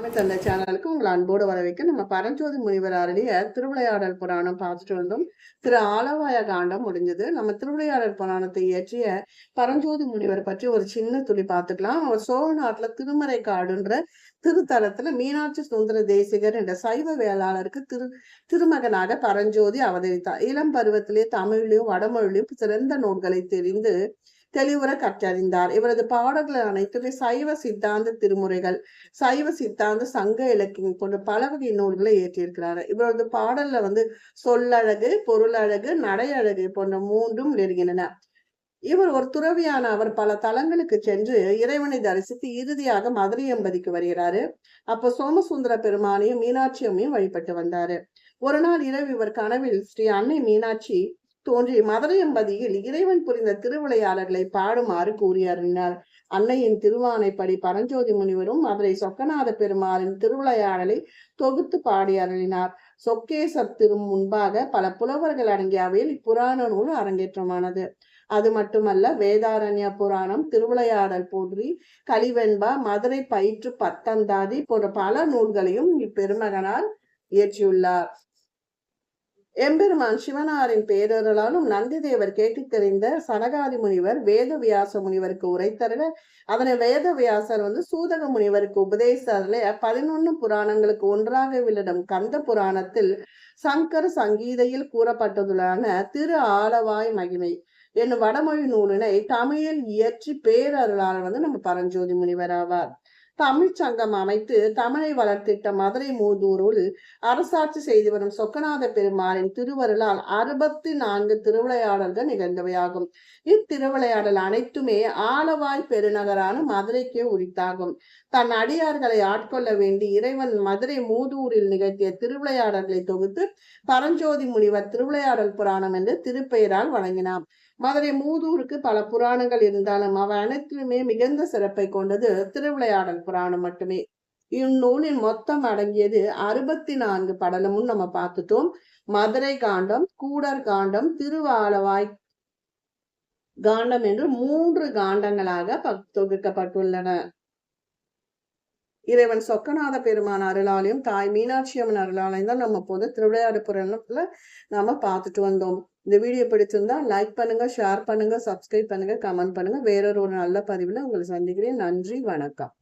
அமைச்சந்த சேனலுக்கு உங்களை அன்போடு வரவேற்க நம்ம பரஞ்சோதி முனிவர் அருளிய திருவிளையாடல் புராணம் பார்த்துட்டு வந்தோம். திரு ஆலவாய காண்டம் முடிஞ்சது. நம்ம திருவிளையாடல் புராணத்தை இயற்றிய பரஞ்சோதி முனிவர் பற்றி ஒரு சின்ன துளி பார்த்துக்கலாம். அவர் சோழ நாட்டுல திருமறை காடுன்ற திருத்தலத்துல மீனாட்சி சுந்தர தேசிகர் என்ற சைவ வேளாளருக்கு திரு திருமகனாக பரஞ்சோதி அவதரித்தார். இளம் பருவத்திலே தமிழிலும் வடமொழியிலும் சிறந்த நூல்களை தெரிந்து தெளிவுற கற்றறிந்தார். இவரது பாடல்கள் அனைத்துமே சைவ சித்தாந்த திருமுறைகள். சைவ சித்தாந்த சங்க இலக்கியம் போன்ற பல வகை நூல்களை இயற்றியிருக்கிறார். இவரது பாடல்ல வந்து சொல்லழகு பொருளழகு நடையழகு போன்ற மூன்றும் நெருங்கின இவர் ஒரு துறவியான அவர் பல தலங்களுக்கு சென்று இறைவனை தரிசித்து இறுதியாக மதுரை எம்பதிக்கு வருகிறாரு. அப்ப சோமசுந்தர பெருமானையும் மீனாட்சி அம்மையும் வழிபட்டு வந்தாரு. ஒரு நாள் இரவு இவர் கனவில் ஸ்ரீ அன்னை மீனாட்சி தோன்றி மதுரையம்பதியில் இறைவன் புரிந்த திருவிளையாளர்களை பாடுமாறு கூறி அருளினார் அன்னையின் திருவானைப்படி பரஞ்சோதி முனிவரும் மதுரை சொக்கநாத பெருமாளின் திருவிளையாடலை தொகுத்து பாடி அருளினார் சொக்கேசத்திரும் முன்பாக பல புலவர்கள் அடங்கிய அவையில் இப்புராண நூல் அரங்கேற்றமானது. அது மட்டுமல்ல வேதாரண்ய புராணம் திருவிளையாடல் போன்றி கலிவெண்பா மதுரை பயிற்று பத்தந்தாதி போன்ற பல நூல்களையும் இப்பெருமகனால் இயற்றியுள்ளார். எம்பெருமான் சிவனாரின் பேரர்களாலும் நந்திதேவர் கேட்டு தெரிந்த சனகாதி முனிவர் வேதவியாச முனிவருக்கு உரைத்தருக அதனை வேதவியாசர் வந்து சூதக முனிவருக்கு உபதேசர்ல பதினொன்னு புராணங்களுக்கு ஒன்றாக விளிடம் கந்த புராணத்தில் சங்கர் சங்கீதையில் கூறப்பட்டதுலான திரு ஆலவாய் மகிமை என்னும் வடமொழி நூலினை தமிழில் இயற்றி பேரருளாளர் வந்து நம்ம பரஞ்சோதி முனிவர் ஆவார். தமிழ் சங்கம் அமைத்து தமிழை வளர்த்திட்ட மதுரை மூதூரில் அரசாட்சி செய்து வரும் சொக்கநாத பெருமாளின் திருவருளால் அறுபத்தி நான்கு திருவிளையாடல்கள் நிகழ்ந்தவையாகும். இத்திருவிளையாடல் அனைத்துமே ஆலவாய் பெருநகரான மதுரைக்கே உரித்தாகும். தன் அடியார்களை ஆட்கொள்ள வேண்டி இறைவன் மதுரை மூதூரில் நிகழ்த்திய திருவிளையாடல்களை தொகுத்து பரஞ்சோதி முனிவர் திருவிளையாடல் புராணம் என்று திருப்பெயரால் வழங்கினார். மதுரை மூதூருக்கு பல புராணங்கள் இருந்தாலும் அவை அனைத்திலுமே மிகுந்த சிறப்பை கொண்டது திருவிளையாடல் புராணம் மட்டுமே. இந்நூலின் மொத்தம் அடங்கியது அறுபத்தி நான்கு படலமும் நம்ம பார்த்துட்டோம். மதுரை காண்டம் கூடர் காண்டம் திருவாலவாய் காண்டம் என்று மூன்று காண்டங்களாக தொகுக்கப்பட்டுள்ளன. இறைவன் சொக்கநாத பெருமான் அருளாலையும் தாய் மீனாட்சி அம்மன் அருளாலையும் தான் நம்ம போது திருவிளையாடு புராணத்துல நாம பார்த்துட்டு வந்தோம். இந்த வீடியோ பிடிச்சிருந்தா லைக் பண்ணுங்க ஷேர் பண்ணுங்க சப்ஸ்கிரைப் பண்ணுங்க கமெண்ட் பண்ணுங்க. வேறொரு ஒரு நல்ல பதிவுல உங்களை சந்திக்கிறேன். நன்றி வணக்கம்.